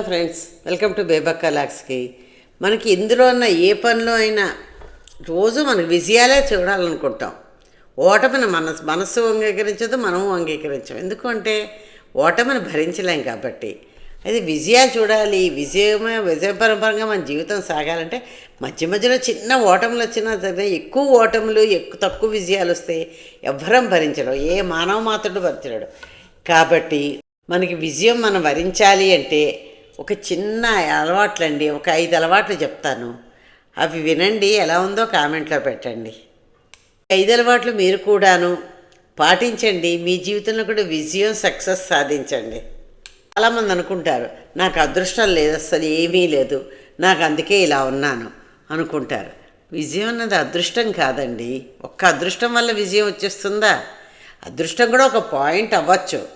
Friends welcome to Bebakka లాక్స్కి మనకి ఇందులో ఉన్న ఏ పనిలో అయినా రోజు మనకు విజయాలే చూడాలనుకుంటాం. ఓటమిని మన మనస్సు అంగీకరించదు మనము అంగీకరించం. ఎందుకంటే ఓటమిని భరించలేం కాబట్టి. అది విజయాలు చూడాలి విజయమే విజయపరంపరంగా మన జీవితం సాగాలంటే మధ్య మధ్యలో చిన్న ఓటములు వచ్చినా సరే ఎక్కువ ఓటములు ఎక్కువ తక్కువ విజయాలు వస్తే ఎవ్వరం భరించడం ఏ మానవ మాత్రుడు భరించలేడు. కాబట్టి మనకి విజయం మనం వరించాలి అంటే ఒక చిన్న అలవాట్లండి ఒక ఐదు అలవాట్లు చెప్తాను. అవి వినండి ఎలా ఉందో కామెంట్లో పెట్టండి. ఐదు అలవాట్లు మీరు కూడాను పాటించండి మీ జీవితంలో కూడా విజయం సక్సెస్ సాధించండి. చాలామంది అనుకుంటారు నాకు అదృష్టం లేదు అసలు ఏమీ లేదు నాకు అందుకే ఇలా ఉన్నాను అనుకుంటారు. విజయం అన్నది అదృష్టం కాదండి ఒక్క అదృష్టం వల్ల విజయం వచ్చేస్తుందా? అదృష్టం కూడా ఒక పాయింట్ అవ్వచ్చు.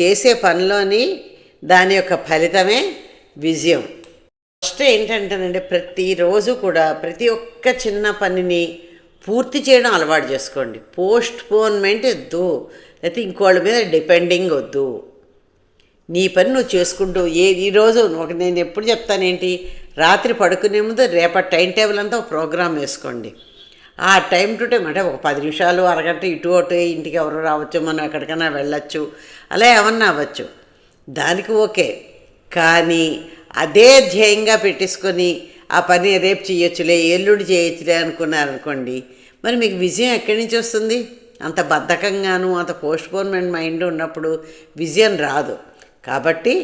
చేసే పనిలోని దాని యొక్క ఫలితమే విజయం. ఫస్ట్ ఏంటంటేనండి ప్రతిరోజు కూడా ప్రతి ఒక్క చిన్న పనిని పూర్తి చేయడం అలవాటు చేసుకోండి. పోస్ట్ పోన్మెంట్ వద్దు. లేకపోతే ఇంకోళ్ళ మీద డిపెండింగ్ వద్దు. నీ పని నువ్వు చేసుకుంటూ ఏ ఈరోజు ఒక నేను ఎప్పుడు చెప్తానేంటి? రాత్రి పడుకునే ముందు రేపటి టైం టేబుల్ అంతా ఒక ప్రోగ్రామ్ వేసుకోండి. ఆ టైం టు టైం అంటే ఒక పది నిమిషాలు అరగంట ఇటు అటు ఇంటికి ఎవరు రావచ్చు మనం ఎక్కడికైనా వెళ్ళొచ్చు. అలా ఏమన్నా అవ్వచ్చు. దానికి ఓకే. కానీ అదే ధ్యేయంగా పెట్టేసుకొని ఆ పని రేపు చేయొచ్చులే ఎల్లుండి చేయొచ్చులే అనుకున్నారనుకోండి మరి మీకు విజయం ఎక్కడి నుంచి వస్తుంది? అంత బద్ధకంగాను అంత పోస్ట్పోన్మెంట్ మైండ్ ఉన్నప్పుడు విజయం రాదు. కాబట్టి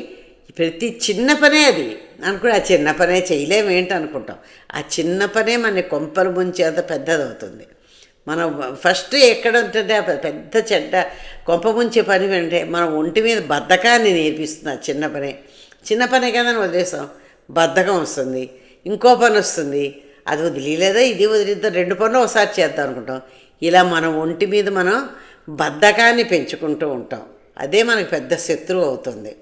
ప్రతి చిన్న పనే అది. అనుకుని ఆ చిన్న పనే చేయలేము ఏంటి అనుకుంటాం ఆ చిన్న పనే మన కొంపలు ముంచేంత అంత పెద్దదవుతుంది. మనం ఫస్ట్ ఎక్కడ ఉంటుంది ఆ పెద్ద చెడ్డ కొంప ముంచే పని అంటే మన ఒంటి మీద బద్ధకాన్ని నేర్పిస్తుంది ఆ చిన్న పనే. చిన్న పనే కదా అని వదిలేసాం బద్ధకం వస్తుంది ఇంకో పని వస్తుంది. అది వదిలేదా ఇది వదిలిద్దాం? రెండు పనులు ఒకసారి చేద్దాం అనుకుంటాం. ఇలా మన ఒంటి మీద మనం బద్ధకాన్ని పెంచుకుంటూ ఉంటాం. అదే మనకు పెద్ద శత్రువు అవుతుంది.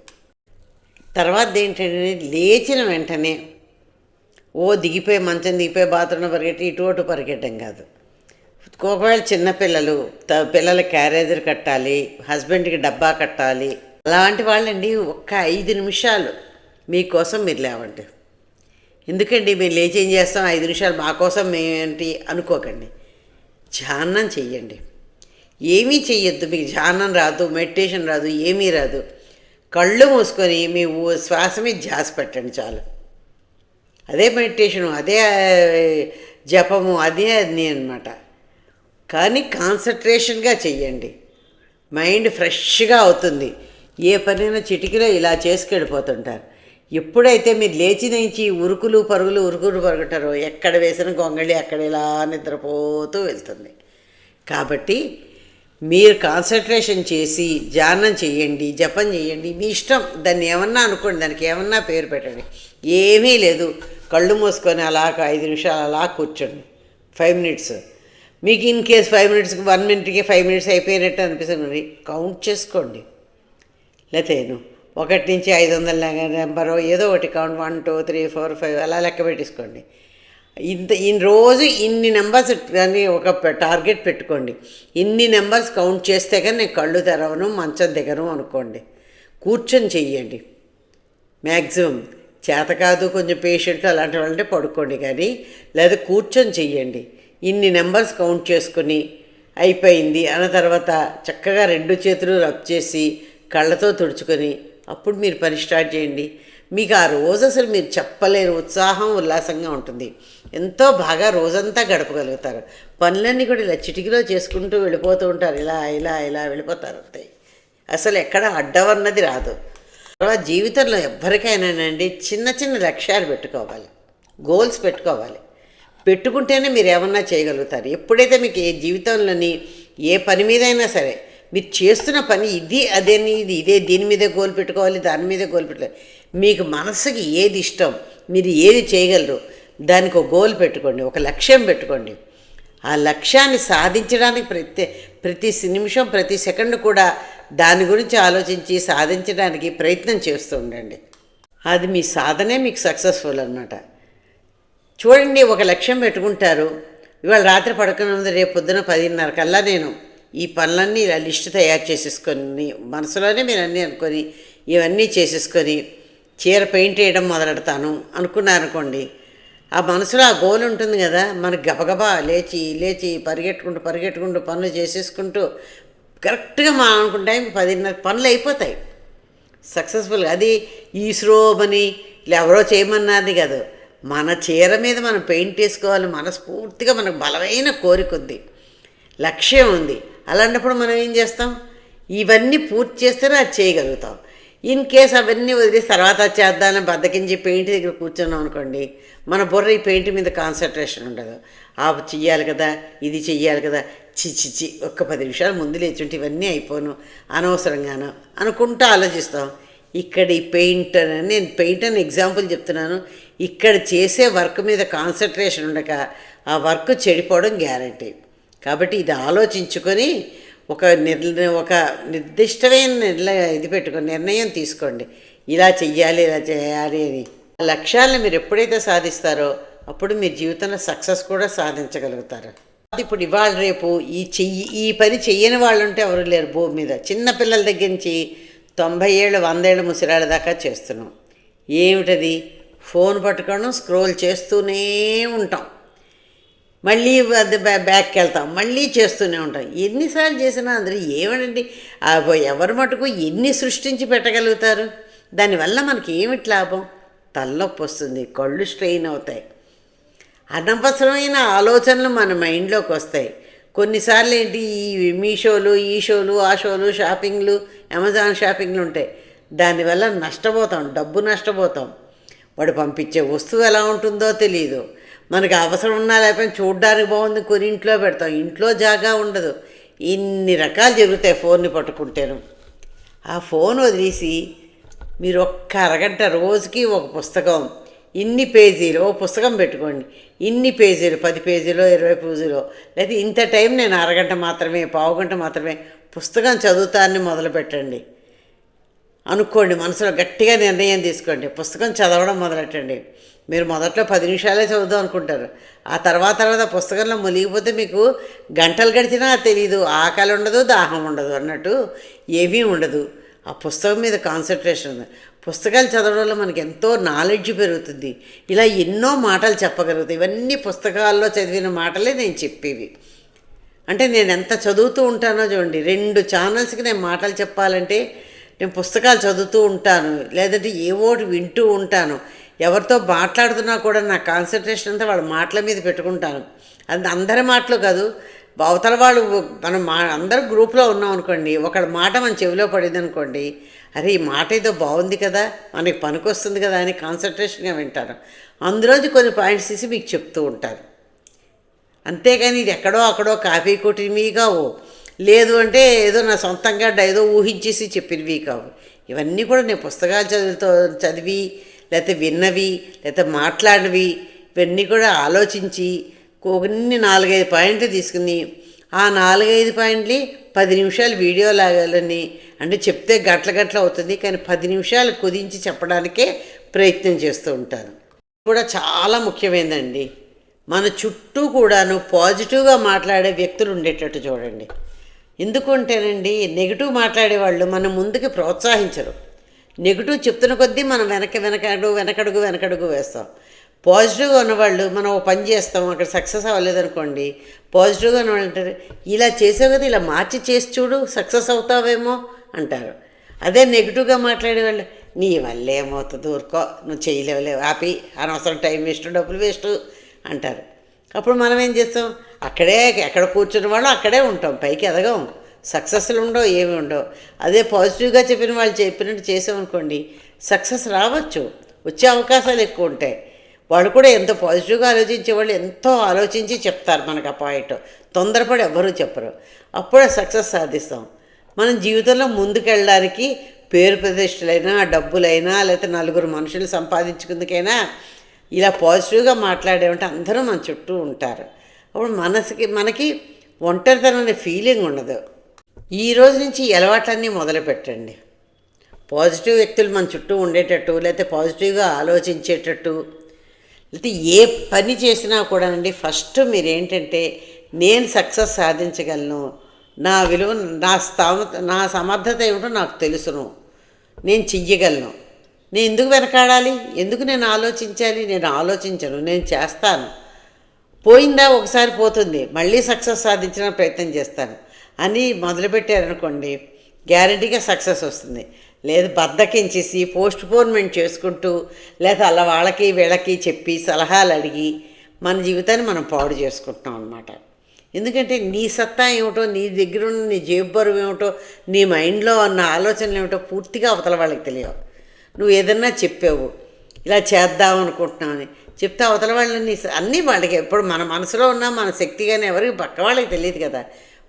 తర్వాత ఏంటంటే లేచిన వెంటనే ఓ దిగిపోయి మంచం దిగిపోయి బాత్రూంలో పరిగెట్టి ఇటు అటు పరిగెట్టడం కాదు. ఒకవేళ చిన్నపిల్లలు త పిల్లల క్యారేజర్ కట్టాలి హస్బెండ్కి డబ్బా కట్టాలి అలాంటి వాళ్ళండి ఒక్క ఐదు నిమిషాలు మీకోసం మీరు లేవండి. ఎందుకండి మేము లేచి ఏం చేస్తాం? ఐదు నిమిషాలు మాకోసం మేమేంటి? అనుకోకండి. ధ్యానం చెయ్యండి. ఏమీ చెయ్యొద్దు. మీకు ధ్యానం రాదు మెడిటేషన్ రాదు ఏమీ రాదు. కళ్ళు మూసుకొని మీ శ్వాస మీద ధ్యాస పెట్టండి చాలు. అదే మెడిటేషను అదే జపము అదే అది అనమాట కానీ కాన్సన్ట్రేషన్గా చెయ్యండి. మైండ్ ఫ్రెష్గా అవుతుంది. ఏ పనైనా చిటికలో ఇలా చేసుకెళ్ళిపోతుంటారు. ఎప్పుడైతే మీరు లేచి నుంచి ఉరుకులు పరుగులు ఉరుకులు పరుగుంటారో ఎక్కడ వేసిన గొంగళి అక్కడ ఇలా నిద్రపోతూ వెళ్తుంది. కాబట్టి మీరు కాన్సన్ట్రేషన్ చేసి ధ్యానం చేయండి జపం చేయండి మీ ఇష్టం. దాన్ని ఏమన్నా అనుకోండి. దానికి ఏమన్నా పేరు పెట్టండి. ఏమీ లేదు. కళ్ళు మూసుకొని అలా ఐదు నిమిషాలు అలా కూర్చోండి. Five minutes. మీకు ఇన్ కేస్ ఫైవ్ మినిట్స్కి వన్ మినిట్కి ఫైవ్ మినిట్స్ అయిపోయినట్టు అనిపిస్తుంది కౌంట్ చేసుకోండి. లేతే ఒకటి నుంచి ఐదు వందల నెంబరు ఏదో ఒకటి count one two three four five అలా లెక్క పెట్టేసుకోండి. ఇంత ఇన్ని రోజు ఇన్ని నెంబర్స్ కానీ ఒక టార్గెట్ పెట్టుకోండి. ఇన్ని నెంబర్స్ కౌంట్ చేస్తే కానీ నేను కళ్ళు తెరవను మంచం దిగను అనుకోండి. కూర్చొని చెయ్యండి. మ్యాక్సిమం చేత కాదు కొంచెం పేషెంట్ అలాంటి వాళ్ళంటే పడుకోండి కానీ లేదా కూర్చొని చెయ్యండి. ఇన్ని నెంబర్స్ కౌంట్ చేసుకొని అయిపోయింది అన్న తర్వాత చక్కగా రెండు చేతులు రబ్ చేసి కళ్ళతో తుడుచుకొని అప్పుడు మీరు పని స్టార్ట్ చేయండి. మీకు ఆ రోజు అసలు మీరు చెప్పలేని ఉత్సాహం ఉల్లాసంగా ఉంటుంది. ఎంతో బాగా రోజంతా గడపగలుగుతారు. పనులన్నీ కూడా ఇలా చిటికిలో చేసుకుంటూ వెళ్ళిపోతూ ఉంటారు. ఇలా ఇలా ఇలా వెళ్ళిపోతారు అంతే. అసలు ఎక్కడ అడ్డవన్నది రాదు. తర్వాత జీవితంలో ఎవ్వరికైనానండి చిన్న చిన్న లక్ష్యాలు పెట్టుకోవాలి. గోల్స్ పెట్టుకోవాలి. పెట్టుకుంటేనే మీరు ఏమన్నా చేయగలుగుతారు. ఎప్పుడైతే మీకు ఏ జీవితంలోని ఏ పని మీదైనా సరే మీరు చేస్తున్న పని ఇది అదేని ఇది ఇదే దీని మీదే గోల్ పెట్టుకోవాలి దాని మీదే గోల్ పెట్టుకోవాలి. మీకు మనసుకి ఏది ఇష్టం మీరు ఏది చేయగలరు దానికి ఒక గోల్ పెట్టుకోండి ఒక లక్ష్యం పెట్టుకోండి. ఆ లక్ష్యాన్ని సాధించడానికి ప్రతి ప్రతి నిమిషం ప్రతి సెకండ్ కూడా దాని గురించి ఆలోచించి సాధించడానికి ప్రయత్నం చేస్తూ ఉండండి. అది మీ సాధనే మీకు సక్సెస్ఫుల్ అనమాట చూడండి ఒక లక్ష్యం పెట్టుకుంటారు. ఇవాళ రాత్రి పడుకున్నది రేపు పొద్దున పదిన్నర కల్లా నేను ఈ పనులన్నీ ఇలా లిస్ట్ తయారు చేసేసుకొని మనసులోనే మీరు అన్నీ అనుకొని ఇవన్నీ చేసేసుకొని చీర పెయింట్ వేయడం మొదలెడతాను అనుకున్నారనుకోండి ఆ మనసులో ఆ గోల్ ఉంటుంది కదా. మనకి గబగబా లేచి లేచి పరిగెట్టుకుంటూ పరిగెట్టుకుంటూ పనులు చేసేసుకుంటూ కరెక్ట్గా మా అనుకున్న టైంకి పదిన్నర పనులు అయిపోతాయి. సక్సెస్ఫుల్గా. అది ఈశ్రోమని ఇలా ఎవరో చేయమన్నది కాదు. మన చీర మీద మనం పెయింట్ వేసుకోవాలి మనస్ఫూర్తిగా మనకు బలమైన కోరిక ఉంది. లక్ష్యం ఉంది. అలాంటప్పుడు మనం ఏం చేస్తాం? ఇవన్నీ పూర్తి చేస్తేనే అది చేయగలుగుతాం. ఇన్ కేస్ అవన్నీ వదిలేసి తర్వాత చేద్దామని బద్దకించి పెయింట్ దగ్గర కూర్చున్నాం అనుకోండి మన బుర్ర ఈ పెయింట్ మీద కాన్సన్ట్రేషన్ ఉండదు. ఆ చెయ్యాలి కదా ఇది చెయ్యాలి కదా చి చిచి ఒక్క పది నిమిషాలు ముందు లేచుంటే ఇవన్నీ అయిపోను. అనవసరంగాను అనుకుంటూ ఆలోచిస్తాం. ఇక్కడ ఈ పెయింట్ అని నేను పెయింట్ అని ఎగ్జాంపుల్ చెప్తున్నాను. ఇక్కడ చేసే వర్క్ మీద కాన్సన్ట్రేషన్ ఉండక ఆ వర్క్ చెడిపోవడం గ్యారంటీ. కాబట్టి ఇది ఆలోచించుకొని ఒక నిర్ణయం ఒక నిర్దిష్టమైన నిర్ణయ ఇది పెట్టుకొని నిర్ణయం తీసుకోండి. ఇలా చెయ్యాలి ఇలా చేయాలి అని. ఆ లక్ష్యాలను మీరు ఎప్పుడైతే సాధిస్తారో అప్పుడు మీ జీవితంలో సక్సెస్ కూడా సాధించగలుగుతారు. అది ఇప్పుడు ఇవాళ రేపు ఈ చెయ్యి ఈ పని చెయ్యని వాళ్ళు ఉంటే ఎవరు లేరు భూమి మీద. చిన్న పిల్లల దగ్గర నుంచి తొంభై ఏళ్ళు వందేళ్ళు ముసిరాళ్ళ దాకా చేస్తున్నాం. ఏమిటది? ఫోన్ పట్టుకోవడం స్క్రోల్ చేస్తూనే ఉంటాం. మళ్ళీ అది బ్యాక్కి వెళ్తాం మళ్ళీ చేస్తూనే ఉంటాం. ఎన్నిసార్లు చేసినా అందరూ ఏమనండి? ఎవరి మటుకు ఎన్ని సృష్టించి పెట్టగలుగుతారు? దానివల్ల మనకి ఏమిటి లాభం? తలనొప్పి వస్తుంది కళ్ళు స్ట్రెయిన్ అవుతాయి. అనవసరమైన ఆలోచనలు మన మైండ్లోకి వస్తాయి. కొన్నిసార్లు ఏంటి? ఈ మీషోలు ఈ షోలు ఆ షోలు షాపింగ్లు అమెజాన్ షాపింగ్లు ఉంటాయి. దానివల్ల నష్టపోతాం డబ్బు నష్టపోతాం. వాడు పంపించే వస్తువు ఎలా ఉంటుందో తెలియదు మనకి అవసరం ఉన్నా లేకపోయినా చూడ్డానికి బాగుంది కొని ఇంట్లో పెడతాం. ఇంట్లో జాగా ఉండదు. ఇన్ని రకాలు జరుగుతాయి ఫోన్ని పట్టుకుంటేను. ఆ ఫోన్ వదిలేసి మీరు ఒక్క అరగంట రోజుకి ఒక పుస్తకం ఇన్ని పేజీలు ఓ పుస్తకం పెట్టుకోండి. ఇన్ని పేజీలు పది పేజీలో ఇరవై పేజీలో. లేదా ఇంత టైం నేను అరగంట మాత్రమే పావు గంట మాత్రమే పుస్తకం చదువుతానని మొదలు పెట్టండి అనుకోండి మనసులో గట్టిగా నిర్ణయం తీసుకోండి. పుస్తకం చదవడం మొదలెట్టండి. మీరు మొదట్లో పది నిమిషాలే చదువుదాం అనుకుంటారు. ఆ తర్వాత తర్వాత పుస్తకంలో మునిగిపోతే మీకు గంటలు గడిచినా తెలియదు ఆకలి ఉండదు దాహం ఉండదు అన్నట్టు ఏమీ ఉండదు. ఆ పుస్తకం మీద కాన్సన్ట్రేషన్ ఉంది పుస్తకాలు చదవడం వల్ల మనకి ఎంతో నాలెడ్జ్ పెరుగుతుంది. ఇలా ఎన్నో మాటలు చెప్పగలుగుతాయి. ఇవన్నీ పుస్తకాల్లో చదివిన మాటలే నేను చెప్పేవి. అంటే నేను ఎంత చదువుతూ ఉంటానో చూడండి రెండు ఛానల్స్కి నేను మాటలు చెప్పాలంటే నేను పుస్తకాలు చదువుతూ ఉంటాను లేదంటే ఏవోటి వింటూ ఉంటాను. ఎవరితో మాట్లాడుతున్నా కూడా నా కాన్సన్ట్రేషన్ అంతా వాళ్ళ మాటల మీద పెట్టుకుంటాను. అది అందరి మాటలు కాదు అవతల వాళ్ళు మనం మా అందరు గ్రూప్లో ఉన్నాం అనుకోండి ఒకళ్ళ మాట మన చెవిలో పడింది అనుకోండి అరే ఈ మాట ఏదో బాగుంది కదా మనకి పనికొస్తుంది కదా అని కాన్సన్ట్రేషన్గా వింటాను. అందులోంచి కొన్ని పాయింట్స్ తీసి మీకు చెప్తూ ఉంటారు అంతేగాని ఇది ఎక్కడో అక్కడో కాపీ మీగా ఓ లేదు అంటే ఏదో నా సొంతంగా ఏదో ఊహించేసి చెప్పినవి కావు. ఇవన్నీ కూడా నేను పుస్తకాలు చదువుతో చదివి లేకపోతే విన్నవి లేకపోతే మాట్లాడినవి ఇవన్నీ కూడా ఆలోచించి కొన్ని నాలుగైదు పాయింట్లు తీసుకుని ఆ నాలుగైదు పాయింట్లు పది నిమిషాలు వీడియో లాగాలని అంటే చెప్తే గట్ల గట్ల అవుతుంది కానీ పది నిమిషాలు కుదించి చెప్పడానికే ప్రయత్నం చేస్తూ ఉంటాను. కూడా చాలా ముఖ్యమైనదండి మన చుట్టూ కూడాను పాజిటివ్గా మాట్లాడే వ్యక్తులు ఉండేటట్టు చూడండి. ఎందుకు అంటేనండి నెగిటివ్ మాట్లాడే వాళ్ళు ముందుకు ప్రోత్సహించరు. నెగిటివ్ చెప్తున్న కొద్దీ మనం వెనక వెనకడుగు వెనకడుగు వెనకడుగు వేస్తాం. పాజిటివ్గా ఉన్నవాళ్ళు మనం ఓ పని చేస్తాం అక్కడ సక్సెస్ అవ్వలేదనుకోండి పాజిటివ్గా ఉన్నవాళ్ళు అంటారు ఇలా చేసావు కదా ఇలా మార్చి చేసి చూడు సక్సెస్ అవుతావేమో అంటారు. అదే నెగిటివ్గా మాట్లాడేవాళ్ళు నీ వల్ల ఏమవుతుంది ఊరుకో నువ్వు చేయలేవలేవు ఆపి అనవసరం టైం వేస్ట్ డబ్బులు వేస్ట్ అంటారు. అప్పుడు మనం ఏం చేస్తాం? అక్కడే ఎక్కడ కూర్చున్న వాళ్ళం అక్కడే ఉంటాం. పైకి ఎదగం. సక్సెస్లు ఉండవు ఏమి ఉండవు. అదే పాజిటివ్గా చెప్పిన వాళ్ళు చెప్పినట్టు చేసామనుకోండి సక్సెస్ రావచ్చు. వచ్చే అవకాశాలు ఎక్కువ ఉంటాయి. వాళ్ళు కూడా ఎంతో పాజిటివ్గా ఆలోచించే వాళ్ళు ఎంతో ఆలోచించి చెప్తారు మనకు ఆ పాయింట్. తొందరపడి ఎవ్వరూ చెప్పరు. అప్పుడే సక్సెస్ సాధిస్తాం. మనం జీవితంలో ముందుకెళ్ళడానికి పేరు ప్రతిష్టలైనా డబ్బులైనా లేకపోతే నలుగురు మనుషులు సంపాదించుకుందుకైనా ఇలా పాజిటివ్గా మాట్లాడేమంటే అందరూ మన చుట్టూ ఉంటారు. అప్పుడు మనసుకి మనకి ఒంటరితనం అనే ఫీలింగ్ ఉండదు. ఈ రోజు నుంచి అలవాట్లన్నీ మొదలు పెట్టండి పాజిటివ్ వ్యక్తులు మన చుట్టూ ఉండేటట్టు లేకపోతే పాజిటివ్గా ఆలోచించేటట్టు లేకపోతే ఏ పని చేసినా కూడా అండి ఫస్ట్ మీరు ఏంటంటే నేను సక్సెస్ సాధించగలను. నా విలువ నా స్థామత నా సమర్థత ఏమిటో నాకు తెలుసును. నేను చెయ్యగలను. నేను ఎందుకు వెనకాడాలి? ఎందుకు నేను ఆలోచించాలి? నేను ఆలోచించను నేను చేస్తాను. పోయిందా? ఒకసారి పోతుంది. మళ్ళీ సక్సెస్ సాధించిన ప్రయత్నం చేస్తాను. అని మొదలుపెట్టారనుకోండి గ్యారంటీగా సక్సెస్ వస్తుంది. లేదు బద్దకించేసి పోస్ట్ పోన్మెంట్ చేసుకుంటూ లేదా అలా వాళ్ళకి వీళ్ళకి చెప్పి సలహాలు అడిగి మన జీవితాన్ని మనం పాడు చేసుకుంటున్నాం అనమాట ఎందుకంటే నీ సత్తా ఏమిటో నీ దగ్గర ఉన్న నీ జేబు బరువు ఏమిటో నీ మైండ్లో ఉన్న ఆలోచనలు ఏమిటో పూర్తిగా అవతల వాళ్ళకి తెలియవు నువ్వు ఏదన్నా చెప్పావు ఇలా చేద్దాం అనుకుంటున్నామని చెప్తే అవతల వాళ్ళని అన్నీ వాళ్ళకి ఎప్పుడు మన మనసులో ఉన్న మన శక్తి కానీ ఎవరికి పక్క వాళ్ళకి తెలియదు కదా.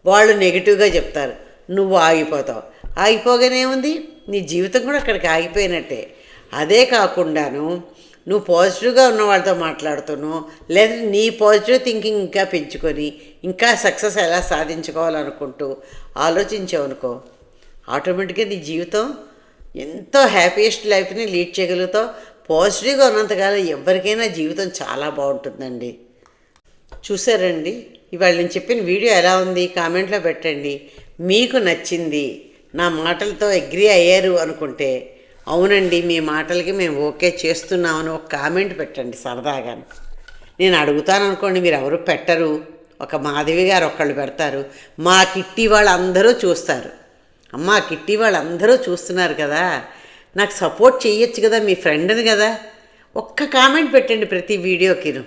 వాళ్ళు నెగిటివ్గా చెప్తారు. నువ్వు ఆగిపోతావు. ఆగిపోగానే ఉంది నీ జీవితం కూడా అక్కడికి ఆగిపోయినట్టే. అదే కాకుండాను నువ్వు పాజిటివ్గా ఉన్న వాళ్ళతో మాట్లాడుతున్నావు లేదా నీ పాజిటివ్ థింకింగ్ ఇంకా పెంచుకొని ఇంకా సక్సెస్ ఎలా సాధించుకోవాలనుకుంటూ ఆలోచించావనుకో ఆటోమేటిక్గా నీ జీవితం ఎంతో హ్యాపీయెస్ట్ లైఫ్ని లీడ్ చేయగలుగుతావు? పాజిటివ్గా ఉన్నంతకాలం ఎవరికైనా జీవితం చాలా బాగుంటుందండి. చూసారండి? ఇవాళ నేను చెప్పిన వీడియో ఎలా ఉంది? కామెంట్లో పెట్టండి. మీకు నచ్చింది నా మాటలతో అగ్రీ అయ్యారు అనుకుంటే అవునండి మీ మాటలకి మేము ఓకే చేస్తున్నామని ఒక కామెంట్ పెట్టండి సరదాగా. నేను అడుగుతాను అనుకోండి మీరు ఎవరు పెట్టరు? ఒక మాధవి గారు ఒక్కళ్ళు పెడతారు. మా కిట్టి వాళ్ళందరూ చూస్తారు. అమ్మ కిట్టి వాళ్ళందరూ చూస్తున్నారు కదా. నాకు సపోర్ట్ చేయొచ్చు కదా మీ ఫ్రెండ్ని కదా. ఒక్క కామెంట్ పెట్టండి ప్రతి వీడియోకిను.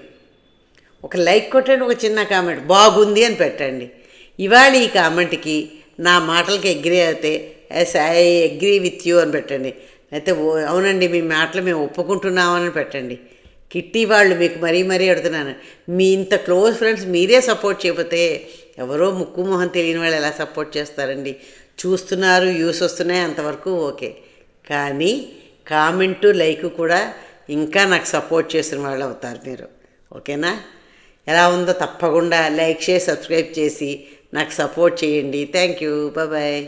ఒక లైక్ కొట్టండి ఒక చిన్న కామెంట్. బాగుంది అని పెట్టండి. ఇవాళ ఈ కామెంట్కి నా మాటలకి అగ్రి అయితే yes I agree with you అని పెట్టండి. అయితే ఓ అవునండి మీ మాటలు మేము ఒప్పుకుంటున్నామని పెట్టండి. కిట్టి వాళ్ళు మీకు మరీ మరీ అడుగుతున్నాను మీ ఇంత క్లోజ్ ఫ్రెండ్స్ మీరే సపోర్ట్ చేయకపోతే ఎవరో ముక్కు మొహం తెలియని వాళ్ళు ఎలా సపోర్ట్ చేస్తారండి? చూస్తున్నారు యూస్ వస్తున్నాయి అంతవరకు ఓకే. కానీ కామెంటు లైక్ కూడా ఇంకా నాకు సపోర్ట్ చేసిన వాళ్ళు అవుతారు మీరు. ఓకేనా? ఎలా ఉందో తప్పకుండా లైక్ చేసి సబ్స్క్రైబ్ చేసి నాకు సపోర్ట్ చేయండి. Thank you. బాయ్.